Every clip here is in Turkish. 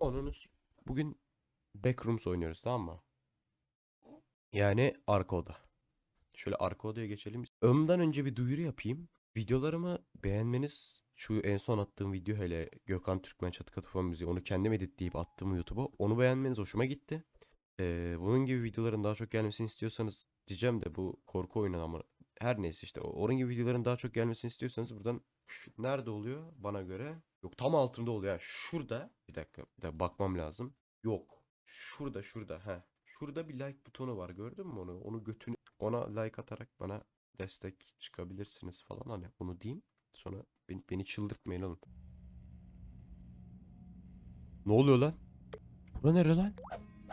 Onun bugün Backrooms oynuyoruz tamam mı? Yani arka oda. Şöyle arka odaya geçelim. Önden önce bir duyuru yapayım. Videolarımı beğenmeniz şu en son attığım video hele Gökhan Türkmen Çatı Katı Fon Müziği onu kendim editleyip attığım YouTube'a onu beğenmeniz hoşuma gitti. Ee, bunun gibi videoların daha çok gelmesini istiyorsanız diyeceğim de bu korku oyunu ama her neyse işte onun gibi videoların daha çok gelmesini istiyorsanız buradan şu, nerede oluyor bana göre? Yok tam altımda oluyor. Yani şurada bir dakika, bir dakika bakmam lazım. Yok. Şurada şurada ha. Şurada bir like butonu var gördün mü onu? Onu götünü ona like atarak bana destek çıkabilirsiniz falan hani onu diyeyim. Sonra beni, beni çıldırtmayın oğlum. Ne oluyor lan? Bura nere lan?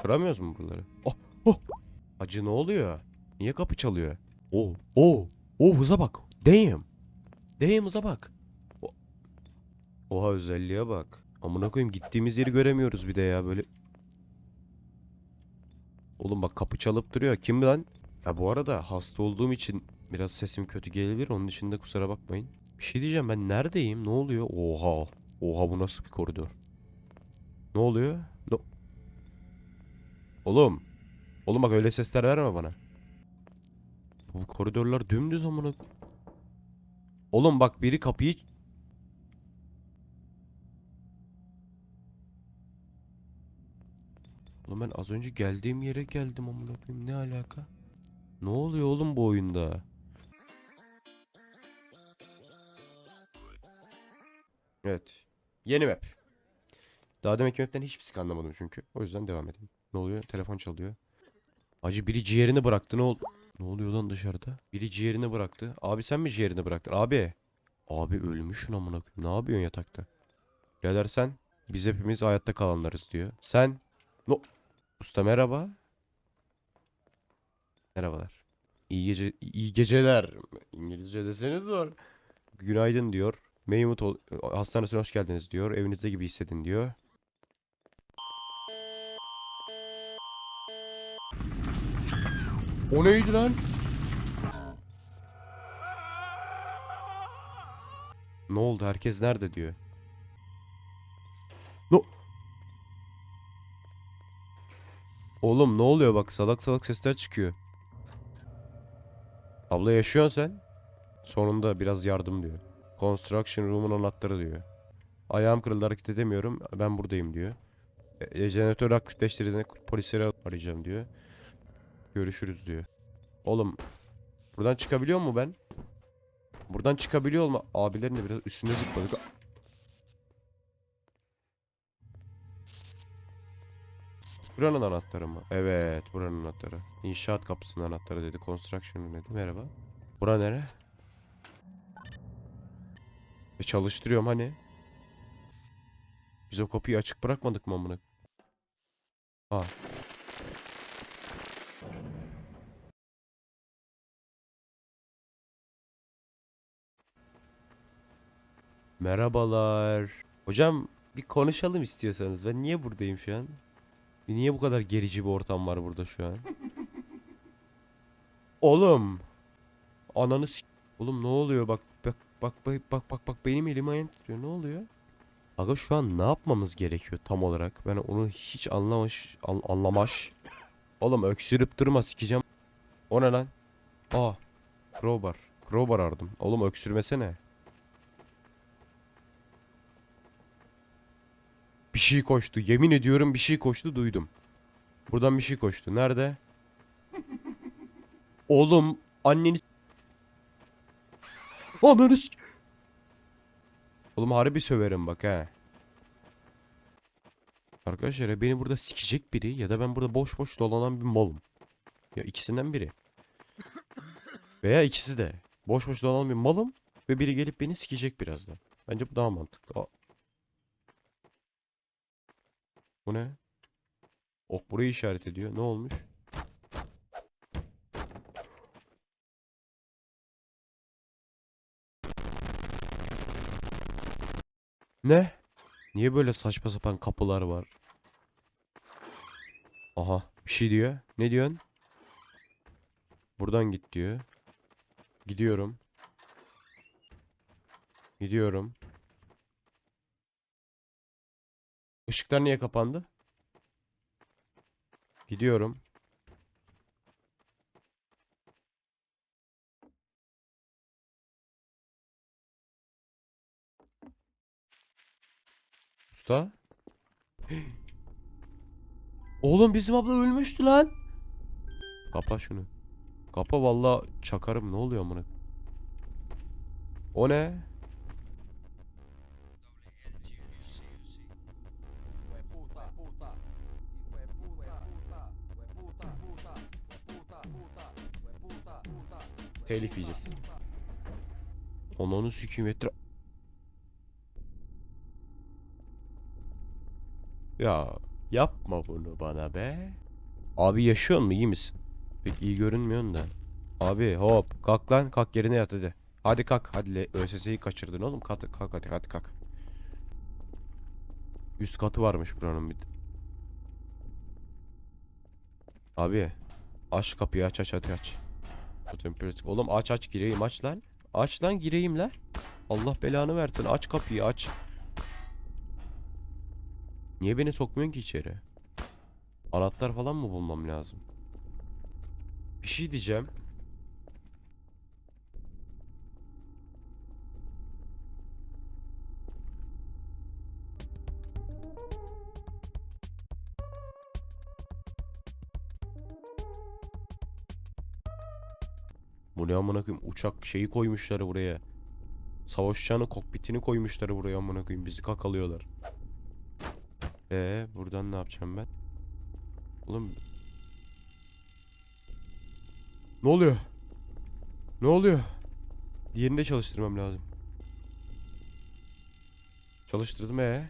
Kıramıyoruz mu buraları? Oh, oh. Acı ne oluyor? Niye kapı çalıyor? Oh, oh, oh hıza bak. Damn. Damn hıza bak. Oha özelliğe bak. Amına koyayım gittiğimiz yeri göremiyoruz bir de ya böyle. Oğlum bak kapı çalıp duruyor. Kim lan? Ya bu arada hasta olduğum için biraz sesim kötü gelebilir. Onun için de kusura bakmayın. Bir şey diyeceğim ben neredeyim? Ne oluyor? Oha. Oha bu nasıl bir koridor? Ne oluyor? No. Oğlum. Oğlum bak öyle sesler verme bana. Bu koridorlar dümdüz amına. Oğlum bak biri kapıyı Oğlum ben az önce geldiğim yere geldim amına koyayım. Ne alaka? Ne oluyor oğlum bu oyunda? Evet. Yeni map. Daha demek ki map'ten hiçbir sik anlamadım çünkü. O yüzden devam edeyim. Ne oluyor? Telefon çalıyor. Acı biri ciğerini bıraktı. Ne oldu? Ne oluyor lan dışarıda? Biri ciğerini bıraktı. Abi sen mi ciğerini bıraktın? Abi. Abi ölmüşsün amına koyayım. Ne yapıyorsun yatakta? Birader sen? Biz hepimiz hayatta kalanlarız diyor. Sen? No. Usta merhaba. Merhabalar. İyi gece iyi geceler. İngilizce deseniz var. Günaydın diyor. Meymut ol hastanesine hoş geldiniz diyor. Evinizde gibi hissedin diyor. O neydi lan? Ne oldu? Herkes nerede diyor. Oğlum ne oluyor bak salak salak sesler çıkıyor. Abla yaşıyorsun sen. Sonunda biraz yardım diyor. Construction room'un anahtarı diyor. Ayağım kırıldı hareket edemiyorum. Ben buradayım diyor. E, e, jeneratör aktifleştirdiğinde polisleri arayacağım diyor. Görüşürüz diyor. Oğlum buradan çıkabiliyor mu ben? Buradan çıkabiliyor mu? Abilerin de biraz üstüne zıpladık. Buranın anahtarı mı? Evet buranın anahtarı. İnşaat kapısının anahtarı dedi. Construction dedi. Merhaba. Bura nere? E çalıştırıyorum hani. Biz o kapıyı açık bırakmadık mı amına? Ha. Merhabalar. Hocam bir konuşalım istiyorsanız. Ben niye buradayım şu an? Niye bu kadar gerici bir ortam var burada şu an? Oğlum. Ananı s- Oğlum ne oluyor? Bak bak bak bak bak bak bak benim elim ayağım titriyor. Ne oluyor? Aga şu an ne yapmamız gerekiyor tam olarak? Ben onu hiç anlamaş an, anlamaş. Oğlum öksürüp durma sikeceğim. O ne lan? Aa. Crowbar. Crowbar aradım. Oğlum öksürmesene. Bir şey koştu. Yemin ediyorum bir şey koştu duydum. Buradan bir şey koştu. Nerede? Oğlum anneni Ananı Oğlum harbi söverim bak ha. Arkadaşlar ya beni burada sikecek biri ya da ben burada boş boş dolanan bir malım. Ya ikisinden biri. Veya ikisi de. Boş boş dolanan bir malım ve biri gelip beni sikecek birazdan. Bence bu daha mantıklı. Aa. Bu ne? Ok burayı işaret ediyor. Ne olmuş? Ne? Niye böyle saçma sapan kapılar var? Aha bir şey diyor. Ne diyorsun? Buradan git diyor. Gidiyorum. Gidiyorum. Işıklar niye kapandı? Gidiyorum. Usta. Oğlum bizim abla ölmüştü lan. Kapa şunu. Kapa valla çakarım ne oluyor amına. O ne? Telif yiyeceğiz. Ananı sikeyim etra... Ya yapma bunu bana be. Abi yaşıyor mu iyi misin? Pek iyi görünmüyorsun da. Abi hop kalk lan kalk yerine yat hadi. Hadi kalk hadi ÖSS'yi kaçırdın oğlum kalk, kalk hadi hadi kalk. Üst katı varmış buranın bir. Abi aç kapıyı aç aç hadi aç. Temperature. Oğlum aç aç gireyim aç lan. Aç lan gireyim lan. Allah belanı versin aç kapıyı aç. Niye beni sokmuyorsun ki içeri? Anahtar falan mı bulmam lazım? Bir şey diyeceğim. Bu ne amına koyayım uçak şeyi koymuşlar buraya. Savaş uçağının kokpitini koymuşlar buraya amına koyayım bizi kakalıyorlar. Ee buradan ne yapacağım ben? Oğlum Ne oluyor? Ne oluyor? Diğerini de çalıştırmam lazım. Çalıştırdım ee.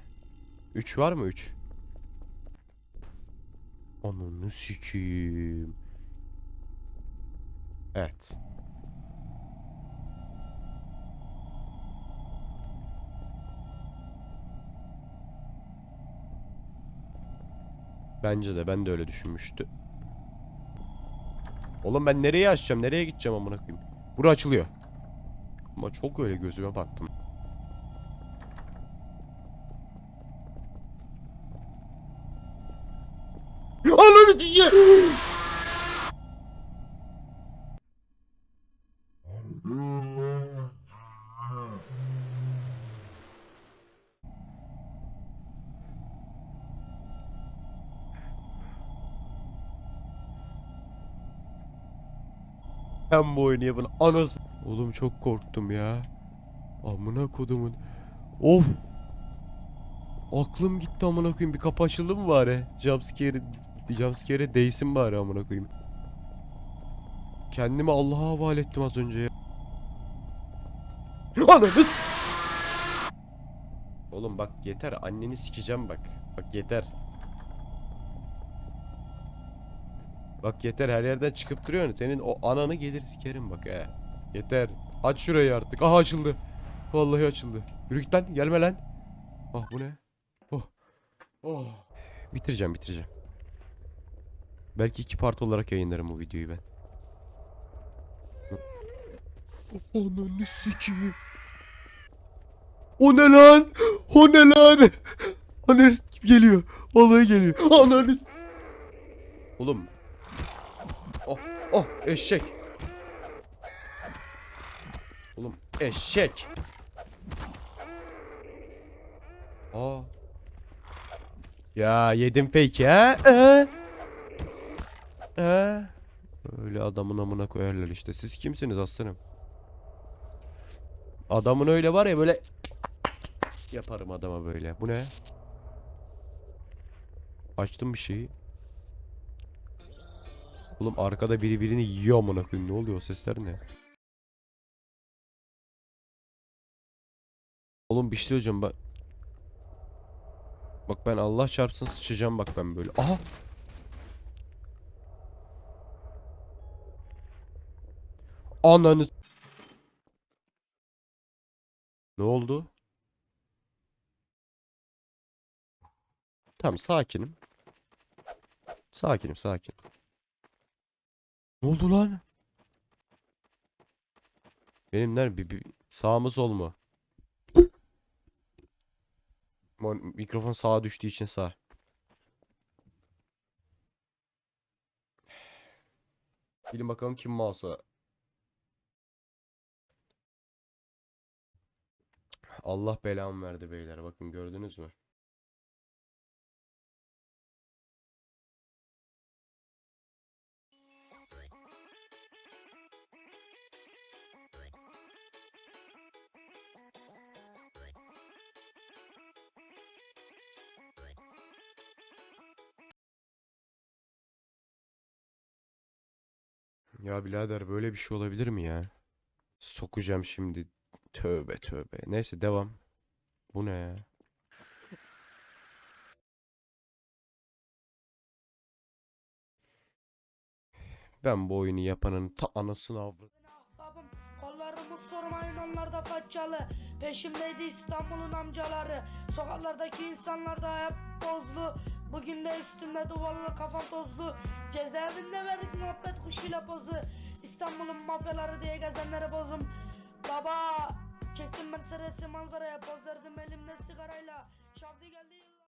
3 var mı 3? Ananı sikeyim. Evet. Bence de ben de öyle düşünmüştüm. Oğlum ben nereye açacağım? Nereye gideceğim amına koyayım? Bura açılıyor. Ama çok öyle gözüme baktım. Ananı sikeyim. Ben bu oyunu yapın anası. Oğlum çok korktum ya. Amına kodumun. Of. Aklım gitti amına koyayım. Bir kapı açıldı mı bari? Jumpscare değsin bari amına koyayım. Kendimi Allah'a havale ettim az önce ya. Ananı Oğlum bak yeter anneni sikeceğim bak. Bak yeter. Bak yeter her yerden çıkıp duruyorsun. Senin o ananı gelir sikerim bak he. Yeter. Aç şurayı artık. Aha açıldı. Vallahi açıldı. Yürü git lan gelme lan. Ah bu ne? Oh. Oh. Bitireceğim bitireceğim. Belki iki part olarak yayınlarım bu videoyu ben. Ananı sikeyim. O ne lan? O ne lan? Ananı geliyor. Vallahi geliyor. Ananı. Oğlum Oh, oh eşek. Oğlum eşek. Aa. Ya yedim fake ha? Ee? Ee? Öyle adamın amına koyarlar işte. Siz kimsiniz aslanım? Adamın öyle var ya böyle yaparım adama böyle. Bu ne? Açtım bir şeyi. Oğlum arkada biri birini yiyor amına koyayım. Ne oluyor o sesler ne? Oğlum bir şey söyleyeceğim bak. Bak ben Allah çarpsın sıçacağım bak ben böyle. Aha. Ananı. Ne oldu? Tamam sakinim. Sakinim sakin. Ne oldu lan? Benim nerede? Bir, bir, sağ mı sol mu? Mikrofon sağa düştüğü için sağ. Bilin bakalım kim mouse'a. Allah belamı verdi beyler. Bakın gördünüz mü? Ya birader böyle bir şey olabilir mi ya? Sokacağım şimdi. Tövbe tövbe. Neyse devam. Bu ne ya? Ben bu oyunu yapanın ta anasını avradım. Kollarımı sormayın onlar da faccalı Peşimdeydi İstanbul'un amcaları Sokaklardaki insanlar da hep bozlu Bugün de üstümde duvarlı kafam tozlu Cezaevinde verdik muhabbet kuşuyla pozu. İstanbul'un mafyaları diye gezenlere bozum. Baba Çektim Mercedes'i manzaraya poz verdim elimde sigarayla. Şavdi geldi